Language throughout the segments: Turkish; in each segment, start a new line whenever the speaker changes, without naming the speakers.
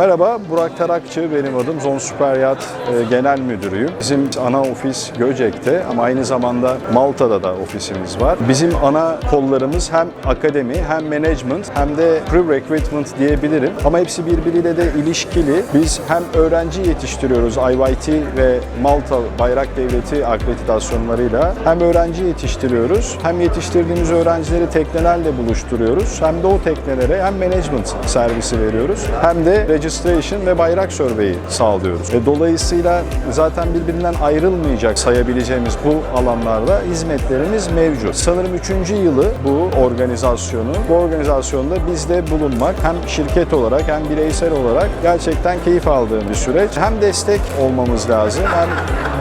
Merhaba, Burak Tarakçı benim adım. Zon Süper Yat e, Genel Müdürüyüm. Bizim ana ofis Göcek'te ama aynı zamanda Malta'da da ofisimiz var. Bizim ana kollarımız hem akademi hem management hem de pre-recruitment diyebilirim. Ama hepsi birbiriyle de ilişkili. Biz hem öğrenci yetiştiriyoruz IYT ve Malta Bayrak Devleti akreditasyonlarıyla hem öğrenci yetiştiriyoruz hem yetiştirdiğimiz öğrencileri teknelerle buluşturuyoruz hem de o teknelere hem management servisi veriyoruz hem de registration ve bayrak survey'i sağlıyoruz. Ve dolayısıyla zaten birbirinden ayrılmayacak sayabileceğimiz bu alanlarda hizmetlerimiz mevcut. Sanırım 3. yılı bu organizasyonu. Bu organizasyonda biz de bulunmak hem şirket olarak hem bireysel olarak gerçekten keyif aldığım bir süreç. Hem destek olmamız lazım hem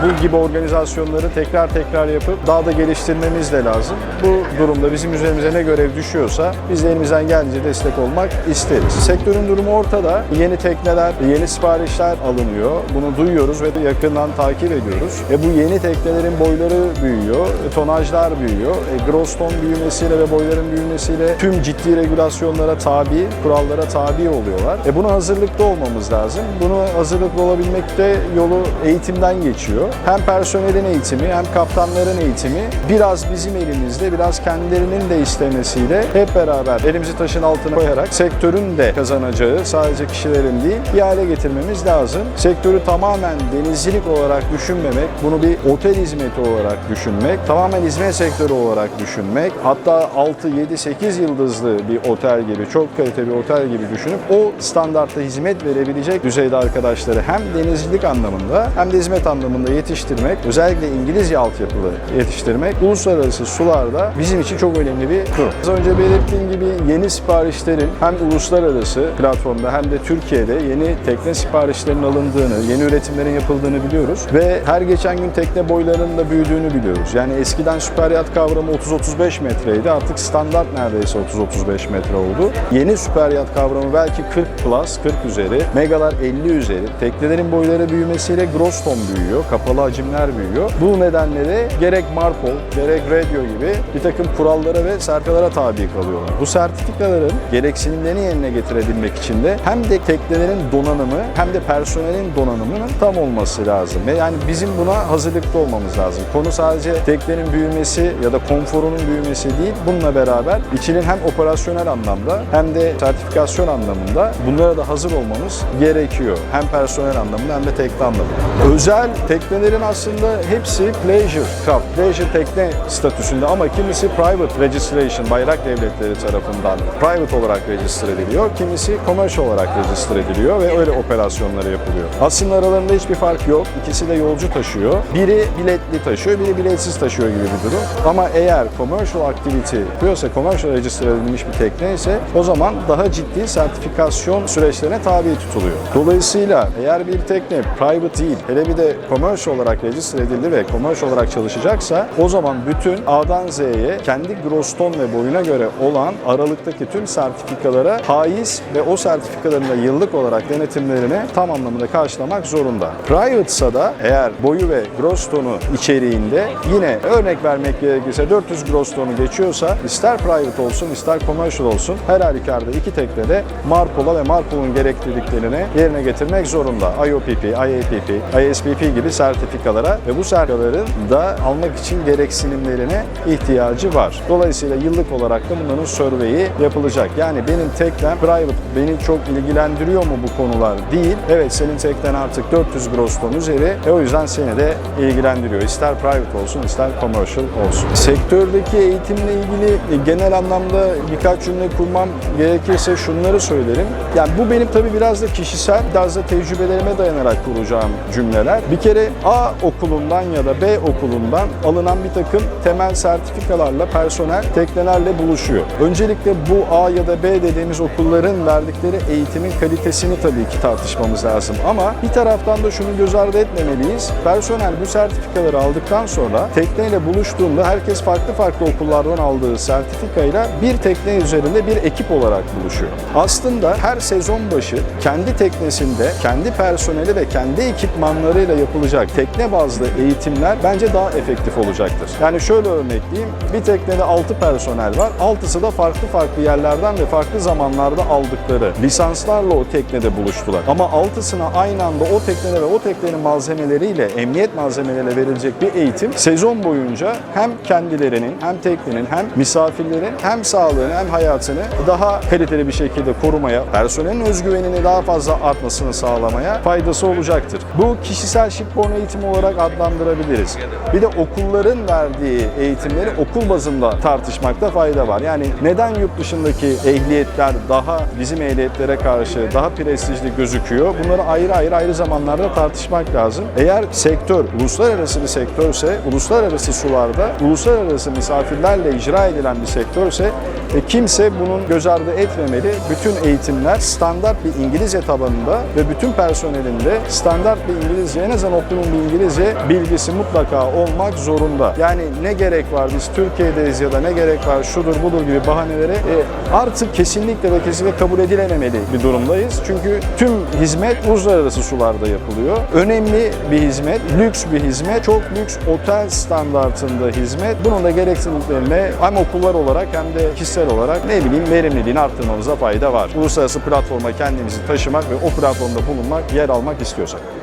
bu gibi organizasyonları tekrar tekrar yapıp daha da geliştirmemiz de lazım. Bu durumda bizim üzerimize ne görev düşüyorsa biz de elimizden geldiğince destek olmak isteriz. Sektörün durumu ortada. Yeni tekneler, yeni siparişler alınıyor. Bunu duyuyoruz ve de yakından takip ediyoruz. E bu yeni teknelerin boyları büyüyor, e, tonajlar büyüyor. E, gross ton büyümesiyle ve boyların büyümesiyle tüm ciddi regülasyonlara tabi, kurallara tabi oluyorlar. E buna hazırlıklı olmamız lazım. Bunu hazırlıklı olabilmekte yolu eğitimden geçiyor. Hem personelin eğitimi hem kaptanların eğitimi biraz bizim elimizde, biraz kendilerinin de istemesiyle hep beraber elimizi taşın altına koyarak sektörün de kazanacağı sadece kişilerin değil bir hale getirmemiz lazım. Sektörü tamamen denizcilik olarak düşünmemek, bunu bir otel hizmeti olarak düşünmek, tamamen hizmet sektörü olarak düşünmek, hatta 6, 7, 8 yıldızlı bir otel gibi, çok kaliteli bir otel gibi düşünüp o standartta hizmet verebilecek düzeyde arkadaşları hem denizcilik anlamında hem de hizmet anlamında yetiştirmek, özellikle İngilizce altyapılı yetiştirmek uluslararası sularda bizim için çok önemli bir durum. Az önce belirttiğim gibi yeni siparişlerin hem uluslararası platformda hem de Türkiye'de yeni tekne siparişlerinin alındığını, yeni üretimlerin yapıldığını biliyoruz ve her geçen gün tekne boylarının da büyüdüğünü biliyoruz. Yani eskiden süper yat kavramı 30-35 metreydi. Artık standart neredeyse 30-35 metre oldu. Yeni süper yat kavramı belki 40 plus, 40 üzeri, megalar 50 üzeri. Teknelerin boyları büyümesiyle gross ton büyüyor, kapalı hacimler büyüyor. Bu nedenle de gerek Marpol, gerek Radio gibi bir takım kurallara ve sertifikalara tabi kalıyorlar. Bu sertifikaların gereksinimlerini yerine getirebilmek için de hem de teknelerin donanımı hem de personelin donanımının tam olması lazım. Ve yani bizim buna hazırlıklı olmamız lazım. Konu sadece teknenin büyümesi ya da konforunun büyümesi değil. Bununla beraber içinin hem operasyonel anlamda hem de sertifikasyon anlamında bunlara da hazır olmamız gerekiyor. Hem personel anlamında hem de tekne anlamında. Özel teknelerin aslında hepsi pleasure craft, pleasure tekne statüsünde ama kimisi private registration, bayrak devletleri tarafından private olarak register ediliyor. Kimisi commercial olarak register ediliyor ve öyle operasyonları yapılıyor. Aslında aralarında hiçbir fark yok. İkisi de yolcu taşıyor. Biri biletli taşıyor, biri biletsiz taşıyor gibi bir durum. Ama eğer commercial activity yapıyorsa, commercial register edilmiş bir tekne ise o zaman daha ciddi sertifikasyon süreçlerine tabi tutuluyor. Dolayısıyla eğer bir tekne private değil, hele bir de commercial olarak register edildi ve commercial olarak çalışacaksa o zaman bütün A'dan Z'ye kendi gross ton ve boyuna göre olan aralıktaki tüm sertifikalara haiz ve o sertifikaların da yıllık olarak denetimlerini tam anlamda karşılamak zorunda. Private ise da eğer boyu ve gross tonu içeriğinde yine örnek vermek gerekirse 400 gross tonu geçiyorsa ister private olsun ister commercial olsun her halükarda iki teknede Marpol'a ve Marpol'un gerekliliklerini yerine getirmek zorunda. IOPP, IAPP, ISPP gibi sertifikalara ve bu sertifikaların da almak için gereksinimlerine ihtiyacı var. Dolayısıyla yıllık olarak da bunların survey'i yapılacak. Yani benim teknem private beni çok ilgilendiriyor mu bu konular değil. Evet senin teknen artık 400 gross ton üzeri e o yüzden seni de ilgilendiriyor. İster private olsun ister commercial olsun. Sektördeki eğitimle ilgili e, genel anlamda birkaç cümle kurmam gerekirse şunları söylerim. Yani bu benim tabii biraz da kişisel, biraz da tecrübelerime dayanarak kuracağım cümleler. Bir kere A okulundan ya da B okulundan alınan bir takım temel sertifikalarla personel teknelerle buluşuyor. Öncelikle bu A ya da B dediğimiz okulların verdikleri eğitimin kalitesini tabii ki tartışmamız lazım. Ama bir taraftan da şunu göz ardı etmemeliyiz. Personel bu sertifikaları aldıktan sonra tekneyle buluştuğunda herkes farklı farklı okullardan aldığı sertifikayla bir tekne üzerinde bir ekip olarak buluşuyor. Aslında her sezon başı kendi teknesinde, kendi personeli ve kendi ekipmanlarıyla yapılacak tekne bazlı eğitimler bence daha efektif olacaktır. Yani şöyle örnekleyeyim. Bir teknede 6 personel var. 6'sı da farklı farklı yerlerden ve farklı zamanlarda aldıkları lisanslarla o teknede buluştular. Ama altısına aynı anda o teknede ve o teknenin malzemeleriyle, emniyet malzemeleriyle verilecek bir eğitim sezon boyunca hem kendilerinin hem teknenin hem misafirlerin hem sağlığını hem hayatını daha kaliteli bir şekilde korumaya, personelin özgüvenini daha fazla artmasını sağlamaya faydası olacaktır. Bu kişisel shipborne eğitimi olarak adlandırabiliriz. Bir de okulların verdiği eğitimleri okul bazında tartışmakta fayda var. Yani neden yurt dışındaki ehliyetler daha bizim ehliyetlere karşı daha prestijli gözüküyor? Bunları ayrı ayrı ayrı zamanlarda tartışmak lazım. Eğer sektör uluslararası bir sektörse, uluslararası sularda, uluslararası misafirlerle icra edilen bir sektörse e, kimse bunun göz ardı etmemeli. Bütün eğitimler standart bir İngilizce tabanında ve bütün personelinde standart bir İngilizce, en azından optimum bir İngilizce bilgisi mutlaka olmak zorunda. Yani ne gerek var biz Türkiye'deyiz ya da ne gerek var şudur budur gibi bahanelere e, artık kesinlikle ve kesinlikle kabul edilememeli bir durumdayız. Çünkü tüm hizmet uluslararası sularda yapılıyor. Önemli bir hizmet, lüks bir hizmet, çok lüks otel standartında hizmet. Bunun da gereksinimlerine hem okullar olarak hem de kişisel olarak ne bileyim verimliliğini arttırmamıza fayda var. Uluslararası platforma kendimizi taşımak ve o platformda bulunmak, yer almak istiyorsak.